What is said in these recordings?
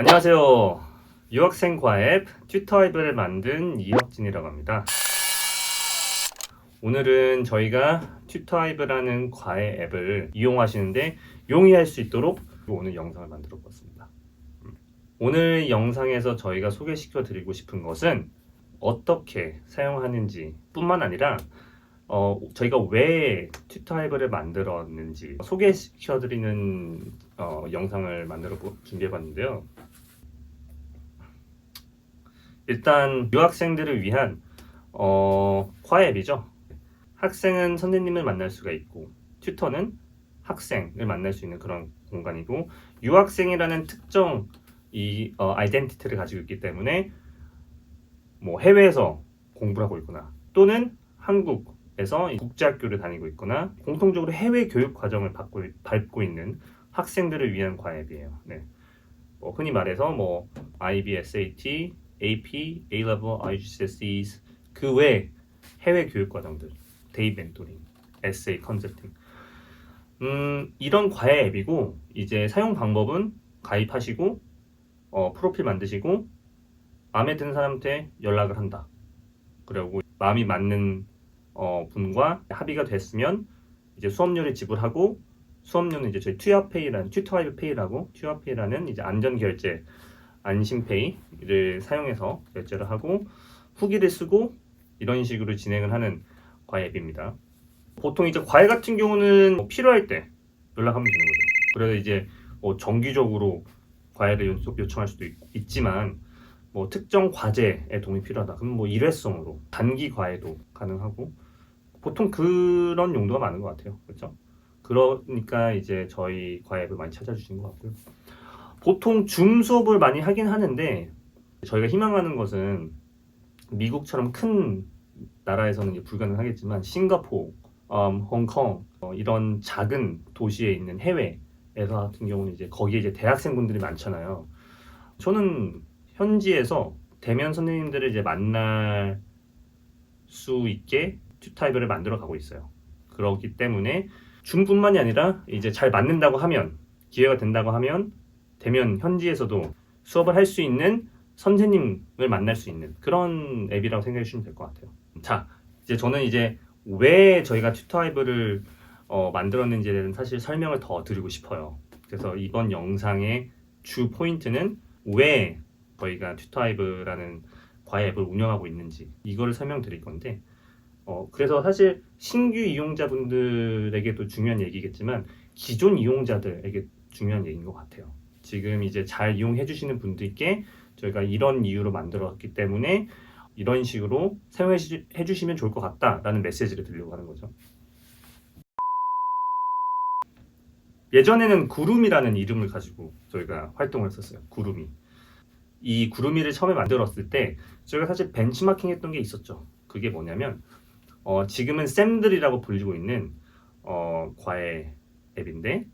안녕하세요. 유학생 과앱 튜터 앱을 만든 이혁진이라고 합니다. 오늘은 저희가 튜터 앱이라는 과외 앱을 이용하시는데 용이할 수 있도록 오늘 영상을 만들어 보았습니다. 음. 오늘 영상에서 저희가 소개시켜 드리고 싶은 것은 어떻게 사용하는지 뿐만 아니라 어, 저희가 왜 튜터앱을 만들었는지 소개시켜 드리는 어, 영상을 만들어 준비해 봤는데요. 일단 유학생들을 위한 어, 과외앱이죠. 학생은 선생님을 만날 수가 있고 튜터는 학생을 만날 수 있는 그런 공간이고 유학생이라는 특정 이 어, 아이덴티티를 가지고 있기 때문에 뭐 해외에서 공부를 하고 있거나 또는 한국 에서 국제학교를 다니고 있거나 공통적으로 해외 교육 과정을 받고, 밟고 있는 학생들을 위한 과외앱이에요. 네. 뭐 흔히 말해서 뭐 IB, SAT, AP, A-Level, IGCSEs 그 외 해외 교육 과정들, 데이 멘토링, 에세이 컨설팅 음, 이런 과외 앱이고 이제 사용 방법은 가입하시고 어, 프로필 만드시고 마음에 드는 사람한테 연락을 한다. 그리고 마음이 맞는 어, 분과 합의가 됐으면 이제 수업료를 지불하고 수업료는 이제 저희 튜어페이라는 튜터하이브 페이라고 튜어페이라는 이제 안전 결제 안심페이를 사용해서 결제를 하고 후기를 쓰고 이런 식으로 진행을 하는 과외 앱입니다. 보통 이제 과외 같은 경우는 뭐 필요할 때 연락하면 되는 거죠. 그래서 이제 뭐 정기적으로 과외를 요- 요청할 수도 있, 지만뭐 특정 과제에 도움이 필요하다. 그럼 뭐 일회성으로 단기 과외도 가능하고 보통 그런 용도가 많은 것 같아요. 그렇죠? 그러니까 이제 저희 과외 앱을 많이 찾아주시는 것 같고요. 보통 줌 수업을 많이 하긴 하는데 저희가 희망하는 것은 미국처럼 큰 나라에서는 이제 불가능하겠지만 싱가포르, 음, 홍콩 어, 이런 작은 도시에 있는 해외에서 같은 경우는 이제 거기에 이제 대학생분들이 많잖아요. 저는 현지에서 대면 선생님들을 이제 만날 수 있게 튜타입을 만들어 가고 있어요. 그렇기 때문에 줌뿐만이 아니라 이제 잘 맞는다고 하면 기회가 된다고 하면 대면 현지에서도 수업을 할 수 있는 선생님을 만날 수 있는 그런 앱이라고 생각해 주시면 될 것 같아요. 자, 이제 저는 이제 왜 저희가 튜터하이브를 어, 만들었는지에 대한 사실 설명을 더 드리고 싶어요. 그래서 이번 영상의 주 포인트는 왜 저희가 튜터하이브라는 과외 앱을 운영하고 있는지 이거를 설명드릴 건데 어, 그래서 사실 신규 이용자분들에게도 중요한 얘기겠지만 기존 이용자들에게 중요한 얘기인 것 같아요. 지금 이제 잘 이용해 주시는 분들께 저희가 이런 이유로 만들었기 때문에 이런 식으로 사용해 주시면 좋을 것 같다라는 메시지를 드리려고 하는 거죠. 예전에는 구름이라는 이름을 가지고 저희가 활동을 했었어요. 구름이. 이 구름이를 처음에 만들었을 때 저희가 사실 벤치마킹 했던 게 있었죠. 그게 뭐냐면 어, 지금은 쌤들이라고 불리고 있는 어, 과외 앱인데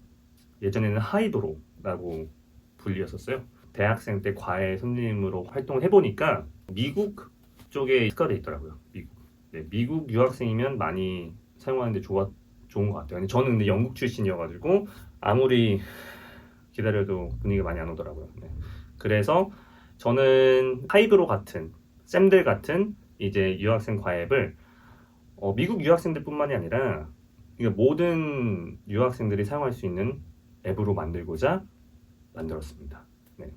예전에는 하이도로라고 불리었었어요. 대학생 때 과외 선생님으로 활동을 해보니까 미국 쪽에 특화돼 있더라고요. 미국. 네, 미국 유학생이면 많이 사용하는데 좋아, 좋은 것 같아요. 근데 저는 근데 영국 출신이어가지고 아무리 기다려도 분위기가 많이 안 오더라고요. 네. 그래서 저는 하이브로 같은 쌤들 같은 이제 유학생 과외를 어, 미국 유학생들뿐만이 아니라 모든 유학생들이 사용할 수 있는 앱으로 만들고자 만들었습니다. 네.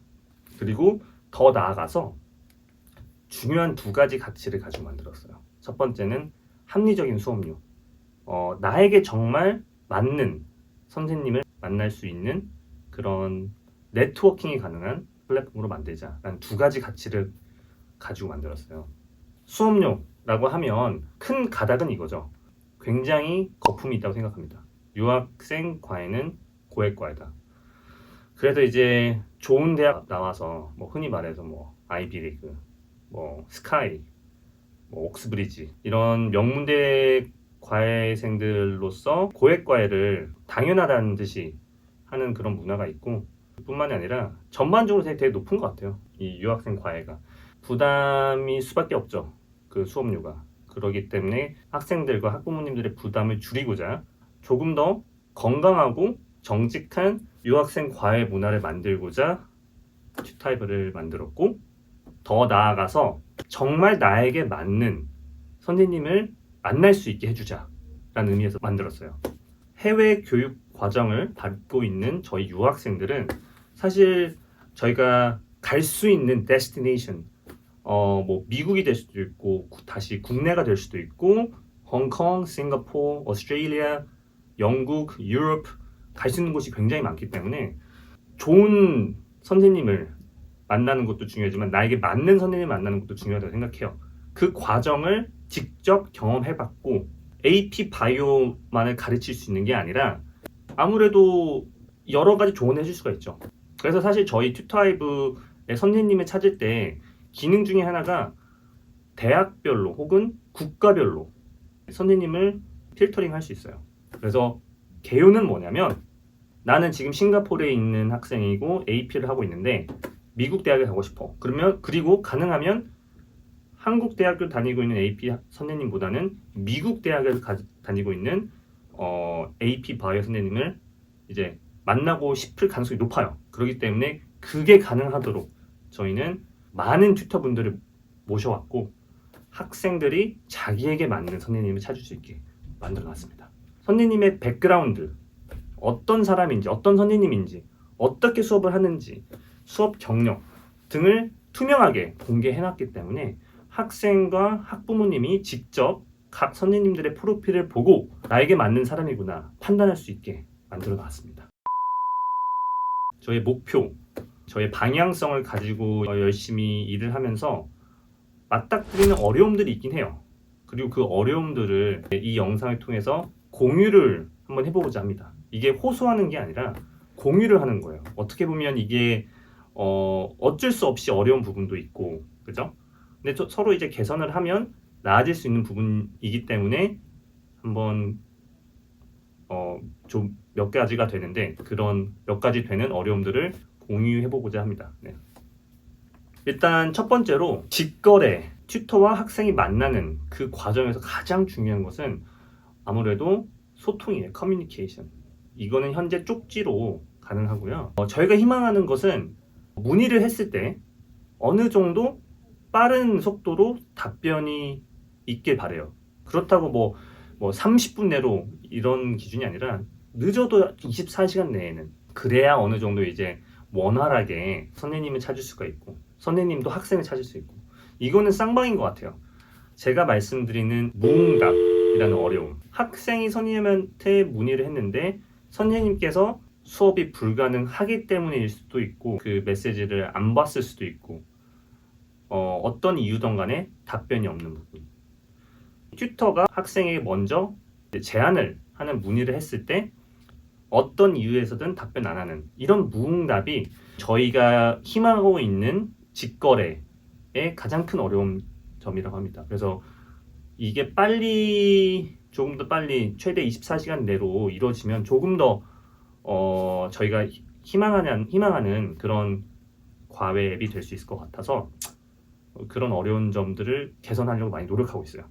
그리고 더 나아가서 중요한 두 가지 가치를 가지고 만들었어요. 첫 번째는 합리적인 수업료. 어, 나에게 정말 맞는 선생님을 만날 수 있는 그런 네트워킹이 가능한 플랫폼으로 만들자라는 두 가지 가치를 가지고 만들었어요. 수업료 라고 하면 큰 가닥은 이거죠. 굉장히 거품이 있다고 생각합니다. 유학생 과외는 고액 과외다. 그래도 이제 좋은 대학 나와서 뭐 흔히 말해서 뭐 아이비리그, 뭐 스카이, 뭐 옥스브리지 이런 명문대 과외생들로서 고액 과외를 당연하다는 듯이 하는 그런 문화가 있고 뿐만이 아니라 전반적으로 되게, 되게 높은 것 같아요. 이 유학생 과외가 부담이 수밖에 없죠. 그 수업료가 그러기 때문에 학생들과 학부모님들의 부담을 줄이고자 조금 더 건강하고 정직한 유학생 과외 문화를 만들고자 튜타 튜타이브를 만들었고 더 나아가서 정말 나에게 맞는 선생님을 만날 수 있게 해주자 라는 의미에서 만들었어요. 해외 교육 과정을 받고 있는 저희 유학생들은 사실 저희가 갈 수 있는 데스티네이션 어 뭐 미국이 될 수도 있고 구- 다시 국내가 될 수도 있고 홍콩, 싱가포르, 오스트레일리아, 영국, 유럽 갈 수 있는 곳이 굉장히 많기 때문에 좋은 선생님을 만나는 것도 중요하지만 나에게 맞는 선생님을 만나는 것도 중요하다고 생각해요. 그 과정을 직접 경험해봤고 AP 바이오만을 가르칠 수 있는 게 아니라 아무래도 여러 가지 조언을 해줄 수가 있죠. 그래서 사실 저희 튜터하이브의 선생님을 찾을 때 기능 중에 하나가 대학별로 혹은 국가별로 선생님을 필터링 할 수 있어요. 그래서 개요는 뭐냐면 나는 지금 싱가포르에 있는 학생이고 AP를 하고 있는데 미국 대학에 가고 싶어. 그러면 그리고 가능하면 한국 대학을 다니고 있는 AP 선생님보다는 미국 대학을 가- 다니고 있는 어, AP 바이오 선생님을 이제 만나고 싶을 가능성이 높아요. 그렇기 때문에 그게 가능하도록 저희는 많은 튜터분들을 모셔왔고 학생들이 자기에게 맞는 선생님을 찾을 수 있게 만들어놨습니다. 선생님의 백그라운드, 어떤 사람인지, 어떤 선생님인지, 어떻게 수업을 하는지, 수업 경력 등을 투명하게 공개해놨기 때문에 학생과 학부모님이 직접 각 선생님들의 프로필을 보고 나에게 맞는 사람이구나 판단할 수 있게 만들어 놨습니다. 저의 목표, 저의 방향성을 가지고 열심히 일을 하면서 맞닥뜨리는 어려움들이 있긴 해요. 그리고 그 어려움들을 이 영상을 통해서 공유를 한번 해보고자 합니다. 이게 호소하는 게 아니라 공유를 하는 거예요. 어떻게 보면 이게 어, 어쩔 수 없이 어려운 부분도 있고, 그죠? 근데 저- 서로 이제 개선을 하면 나아질 수 있는 부분이기 때문에 한번 어, 좀 몇 가지가 되는데 그런 몇 가지 되는 어려움들을 공유해 보고자 합니다. 네. 일단 첫 번째로 직거래 튜터와 학생이 만나는 그 과정에서 가장 중요한 것은 아무래도 소통이에요. 커뮤니케이션. 이거는 현재 쪽지로 가능하고요. 어, 저희가 희망하는 것은 문의를 했을 때 어느 정도 빠른 속도로 답변이 있길 바래요. 그렇다고 뭐, 뭐 30분 내로 이런 기준이 아니라 늦어도 24시간 내에는 그래야 어느 정도 이제 원활하게 선생님을 찾을 수가 있고 선생님도 학생을 찾을 수 있고 이거는 쌍방인 것 같아요. 제가 말씀드리는 무응답이라는 어려움. 학생이 선생님한테 문의를 했는데 선생님께서 수업이 불가능하기 때문일 수도 있고 그 메시지를 안 봤을 수도 있고 어, 어떤 이유든 간에 답변이 없는 부분. 튜터가 학생에게 먼저 제안을 하는 문의를 했을 때 어떤 이유에서든 답변 안 하는 이런 무응답이 저희가 희망하고 있는 직거래의 가장 큰 어려운 점이라고 합니다. 그래서 이게 빨리 조금 더 빨리 최대 24시간 내로 이루어지면 조금 더 어, 저희가 희- 희망하는 희망하는 그런 과외 앱이 될 수 있을 것 같아서 그런 어려운 점들을 개선하려고 많이 노력하고 있어요.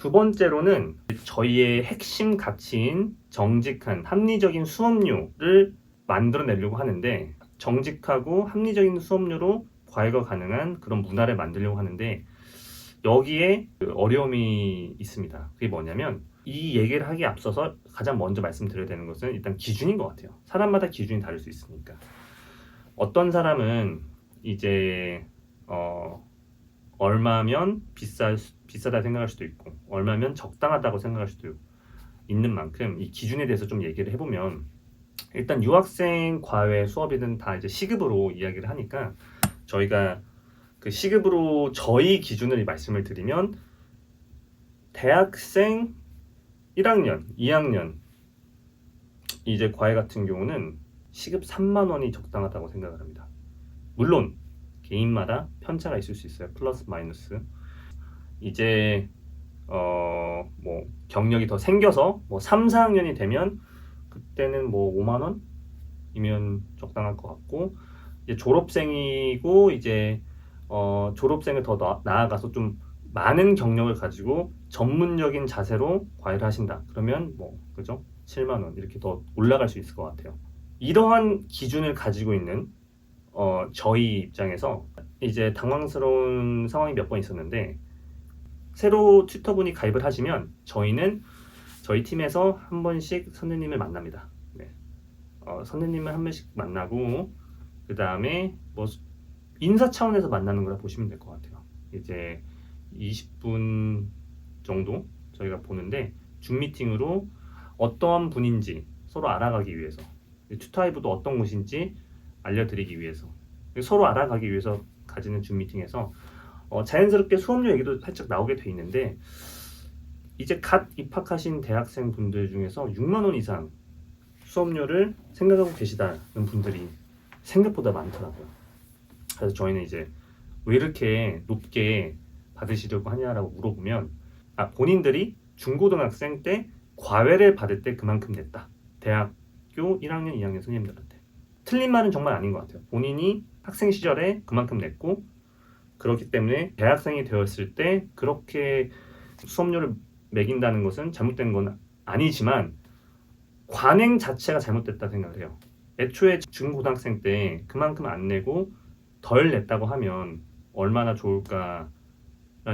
두 번째로는 저희의 핵심 가치인 정직한 합리적인 수업료를 만들어내려고 하는데 정직하고 합리적인 수업료로 과외가 가능한 그런 문화를 만들려고 하는데 여기에 그 어려움이 있습니다. 그게 뭐냐면 이 얘기를 하기에 앞서서 가장 먼저 말씀드려야 되는 것은 일단 기준인 것 같아요. 사람마다 기준이 다를 수 있으니까. 어떤 사람은 이제 어 얼마면 수- 비싸다 생각할 수도 있고 얼마면 적당하다고 생각할 수도 있는 만큼 이 기준에 대해서 좀 얘기를 해보면 일단 유학생 과외 수업이든 다 이제 시급으로 이야기를 하니까 저희가 그 시급으로 저희 기준을 말씀을 드리면 대학생 1학년, 2학년 이제 과외 같은 경우는 시급 3만 원이 적당하다고 생각을 합니다. 물론 개인마다 편차가 있을 수 있어요. 플러스 마이너스. 이제 어 뭐 경력이 더 생겨서 뭐 3, 4학년이 되면 그때는 뭐 5만 원이면 적당할 것 같고 이제 졸업생이고 이제 어 졸업생을 더 나, 나아가서 좀 많은 경력을 가지고 전문적인 자세로 과외를 하신다. 그러면 뭐 그죠? 7만 원 이렇게 더 올라갈 수 있을 것 같아요. 이러한 기준을 가지고 있는 어, 저희 입장에서 이제 당황스러운 상황이 몇 번 있었는데 새로 튜터분이 가입을 하시면 저희는 저희 팀에서 한 번씩 선생님을 만납니다. 네. 어, 선생님을 한 번씩 만나고 그 다음에 뭐 인사 차원에서 만나는 거라 보시면 될 것 같아요. 이제 20분 정도 저희가 보는데 줌 미팅으로 어떠한 분인지 서로 알아가기 위해서 튜타이브도 어떤 곳인지 알려드리기 위해서 서로 알아가기 위해서 가지는 줌 미팅에서 어, 자연스럽게 수업료 얘기도 살짝 나오게 돼 있는데 이제 갓 입학하신 대학생 분들 중에서 6만 원 이상 수업료를 생각하고 계시다는 분들이 생각보다 많더라고요. 그래서 저희는 이제 왜 이렇게 높게 받으시려고 하냐라고 물어보면 아, 본인들이 중고등학생 때 과외를 받을 때 그만큼 냈다. 대학교 1학년, 2학년 선생님들한테. 틀린 말은 정말 아닌 것 같아요. 본인이 학생 시절에 그만큼 냈고 그렇기 때문에 대학생이 되었을 때 그렇게 수업료를 매긴다는 것은 잘못된 건 아니지만 관행 자체가 잘못됐다 생각을 해요. 애초에 중고등학생 때 그만큼 안 내고 덜 냈다고 하면 얼마나 좋을까라는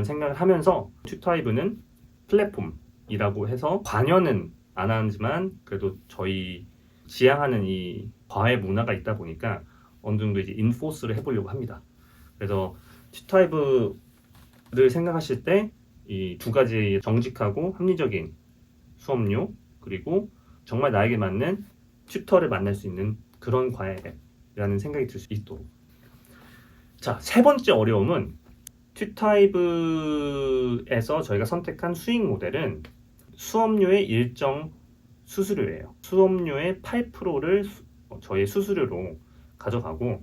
생각을 하면서 튜타이브는 플랫폼이라고 해서 관여는 안 하지만 그래도 저희 지향하는 이 과외 문화가 있다 보니까 어느 정도 이제 인포스를 해보려고 합니다. 그래서 튜타이브를 생각하실 때 이 두 가지 정직하고 합리적인 수업료 그리고 정말 나에게 맞는 튜터를 만날 수 있는 그런 과외 앱이라는 생각이 들 수 있도록 자, 세 번째 어려움은 튜타이브에서 저희가 선택한 수익 모델은 수업료의 일정 수수료예요. 수업료의 8%를 저희 수수료로 가져가고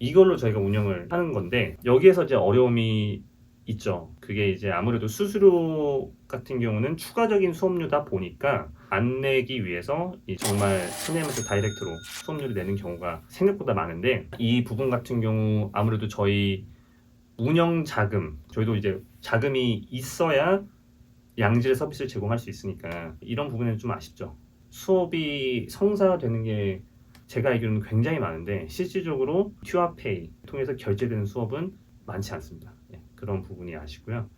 이걸로 저희가 운영을 하는 건데 여기에서 이제 어려움이 있죠. 그게 이제 아무래도 수수료 같은 경우는 추가적인 수업료다 보니까 안 내기 위해서 이 정말 선생님한테 다이렉트로 수업료를 내는 경우가 생각보다 많은데 이 부분 같은 경우 아무래도 저희 운영 자금 저희도 이제 자금이 있어야 양질의 서비스를 제공할 수 있으니까 이런 부분은 좀 아쉽죠. 수업이 성사되는 게 제가 알기로는 굉장히 많은데 실질적으로 큐아페이 통해서 결제되는 수업은 많지 않습니다. 네, 그런 부분이 아쉽고요.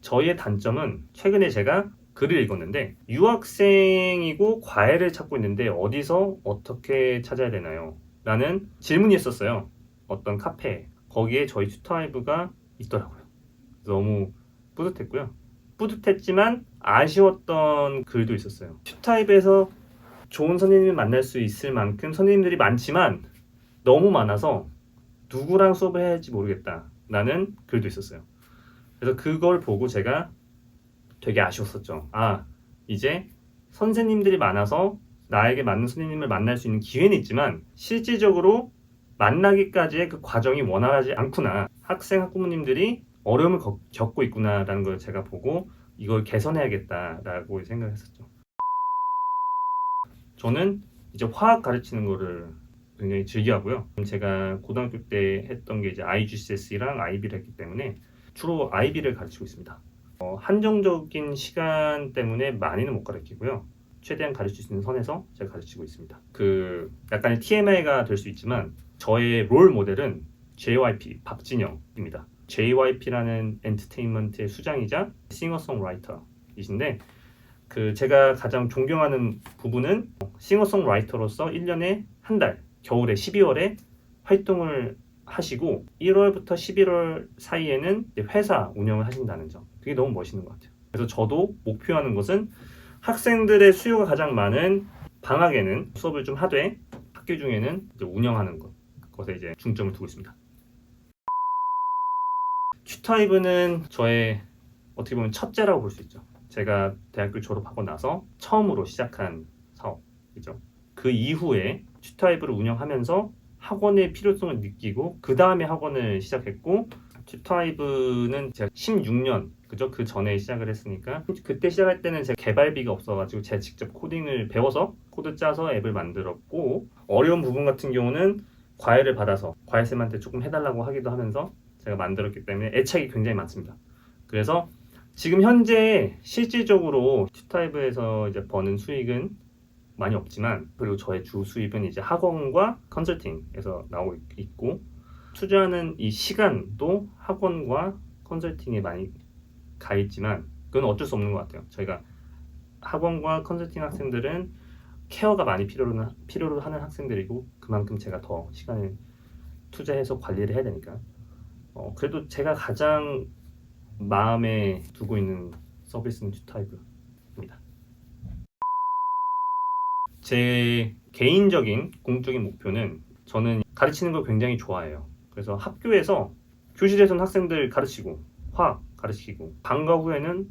저희의 단점은 최근에 제가 글을 읽었는데 유학생이고 과외를 찾고 있는데 어디서 어떻게 찾아야 되나요? 라는 질문이 있었어요. 어떤 카페에 거기에 저희 튜터하이브가 있더라고요. 너무 뿌듯했고요. 뿌듯했지만 아쉬웠던 글도 있었어요. 튜타입에서 좋은 선생님을 만날 수 있을 만큼 선생님들이 많지만 너무 많아서 누구랑 수업을 해야 할지 모르겠다. 라는 글도 있었어요. 그래서 그걸 보고 제가 되게 아쉬웠었죠. 아, 이제 선생님들이 많아서 나에게 맞는 선생님을 만날 수 있는 기회는 있지만 실질적으로 만나기까지의 그 과정이 원활하지 않구나. 학생, 학부모님들이 어려움을 겪- 겪고 있구나라는 걸 제가 보고 이걸 개선해야겠다라고 생각했었죠. 저는 이제 화학 가르치는 거를 굉장히 즐겨하고요. 제가 고등학교 때 했던 게 이제 IGCSE랑 IB를 했기 때문에 주로 IB를 가르치고 있습니다. 어, 한정적인 시간 때문에 많이는 못 가르치고요. 최대한 가르칠 수 있는 선에서 제가 가르치고 있습니다. 그 약간의 TMI가 될 수 있지만 저의 롤 모델은 JYP 박진영입니다. JYP라는 엔터테인먼트의 수장이자 싱어송라이터이신데 그 제가 가장 존경하는 부분은 싱어송라이터로서 1년에 한 달, 겨울에 12월에 활동을 하시고 1월부터 11월 사이에는 회사 운영을 하신다는 점. 그게 너무 멋있는 것 같아요. 그래서 저도 목표하는 것은 학생들의 수요가 가장 많은 방학에는 수업을 좀 하되 학교 중에는 운영하는 것, 것에 이제 중점을 두고 있습니다. 튜타이브는 저의 어떻게 보면 첫째라고 볼 수 있죠. 제가 대학교 졸업하고 나서 처음으로 시작한 사업이죠. 그 이후에 튜타이브를 운영하면서 학원의 필요성을 느끼고 그 다음에 학원을 시작했고 튜타이브는 제가 16년 그죠 그 전에 시작을 했으니까 그때 시작할 때는 제가 개발비가 없어가지고 제가 직접 코딩을 배워서 코드 짜서 앱을 만들었고 어려운 부분 같은 경우는 과외를 받아서 과외쌤한테 조금 해달라고 하기도 하면서 제가 만들었기 때문에 애착이 굉장히 많습니다. 그래서 지금 현재 실질적으로 튜타이브에서 이제 버는 수익은 많이 없지만 그리고 저의 주 수입은 이제 학원과 컨설팅에서 나오고 있- 있고 투자하는 이 시간도 학원과 컨설팅에 많이 가 있지만 그건 어쩔 수 없는 것 같아요. 저희가 학원과 컨설팅 학생들은 케어가 많이 필요로 필요로 하는 학생들이고 그만큼 제가 더 시간을 투자해서 관리를 해야 되니까 어, 그래도 제가 가장 마음에 두고 있는 서비스는 튜타이브입니다. 제 개인적인 공적인 목표는 저는 가르치는 걸 굉장히 좋아해요. 그래서 학교에서 교실에서는 학생들 가르치고 화학 가르치고 방과 후에는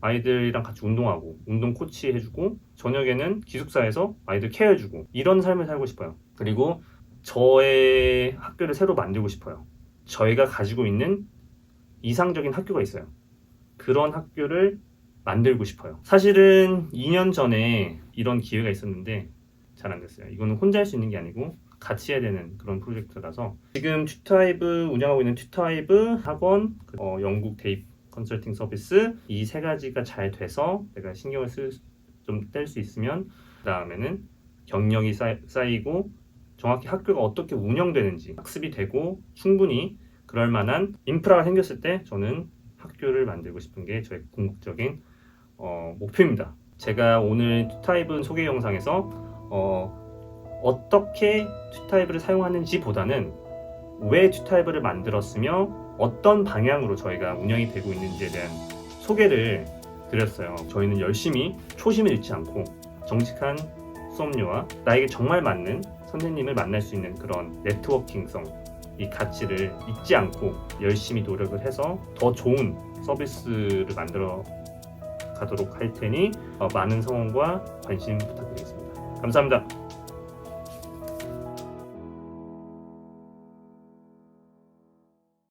아이들이랑 같이 운동하고 운동 코치 해주고 저녁에는 기숙사에서 아이들 케어해주고 이런 삶을 살고 싶어요. 그리고 저의 학교를 새로 만들고 싶어요. 저희가 가지고 있는 이상적인 학교가 있어요. 그런 학교를 만들고 싶어요. 사실은 2년 전에 이런 기회가 있었는데 잘 안 됐어요. 이거는 혼자 할 수 있는 게 아니고 같이 해야 되는 그런 프로젝트라서 지금 튜타이브 운영하고 있는 튜타이브 학원, 그, 어, 영국 대입 컨설팅 서비스 이 세 가지가 잘 돼서 내가 신경을 쓸좀뗄 수 있으면 그 다음에는 경력이 쌓, 쌓이고 정확히 학교가 어떻게 운영되는지 학습이 되고 충분히 그럴 만한 인프라가 생겼을 때 저는 학교를 만들고 싶은 게 저의 궁극적인 어, 목표입니다. 제가 오늘 튜타입은 소개 영상에서 어, 어떻게 튜타입을 사용하는지 보다는 왜 튜타입을 만들었으며 어떤 방향으로 저희가 운영이 되고 있는지에 대한 소개를 드렸어요. 저희는 열심히 초심을 잃지 않고 정직한 수업료와 나에게 정말 맞는 선생님을 만날 수 있는 그런 네트워킹성 이 가치를 잊지 않고 열심히 노력을 해서 더 좋은 서비스를 만들어 가도록 할 테니 어, 많은 성원과 관심 부탁드리겠습니다. 감사합니다.